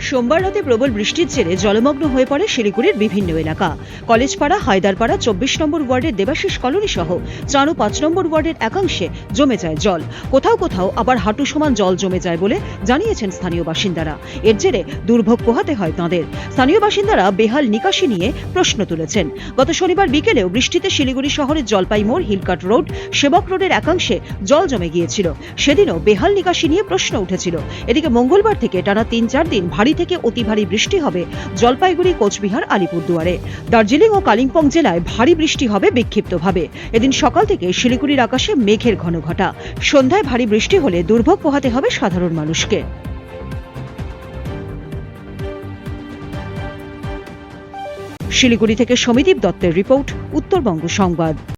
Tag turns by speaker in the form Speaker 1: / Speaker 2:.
Speaker 1: সোমবার রাতে প্রবল বৃষ্টির জেরে জলমগ্ন হয়ে পড়ে শিলিগুড়ির বিভিন্ন এলাকা। কলেজপাড়া, হায়দারপাড়া, চব্বিশ নম্বর ওয়ার্ডের দেবাশিস কলোনি সহ চার ও পাঁচ নম্বর ওয়ার্ডের একাংশে জমে যায় জল। কোথাও কোথাও আবার হাঁটু সমান জল জমে যায় বলে জানিয়েছেন স্থানীয় বাসিন্দারা। এর জেরে দুর্ভোগ পোহাতে হয় তাঁদের। স্থানীয় বাসিন্দারা বেহাল নিকাশি নিয়ে প্রশ্ন তুলেছেন। গত শনিবার বিকেলেও বৃষ্টিতে শিলিগুড়ি শহরের জলপাই মোড়, হিলকাট রোড, সেবক রোডের একাংশে জল জমে গিয়েছিল। সেদিনও বেহাল নিকাশি নিয়ে প্রশ্ন উঠেছিল। এদিকে মঙ্গলবার থেকে টানা তিন চার দিন ভারী থেকে অতি ভারী বৃষ্টি হবে। জলপাইগুড়ি, কোচবিহার, আলিপুরদুয়ারে। দার্জিলিং ও কালিম্পং জেলায় ভারী বৃষ্টি হবে বিক্ষিপ্তভাবে। এদিন সকাল থেকে শিলিগুড়ির আকাশে মেঘের ঘন ঘটা সন্ধ্যায় ভারী বৃষ্টি হলে দুর্ভোগ পোহাতে হবে সাধারণ মানুষকে। শিলিগুড়ি থেকে সমিদীপ দত্তের রিপোর্ট, উত্তরবঙ্গ সংবাদ।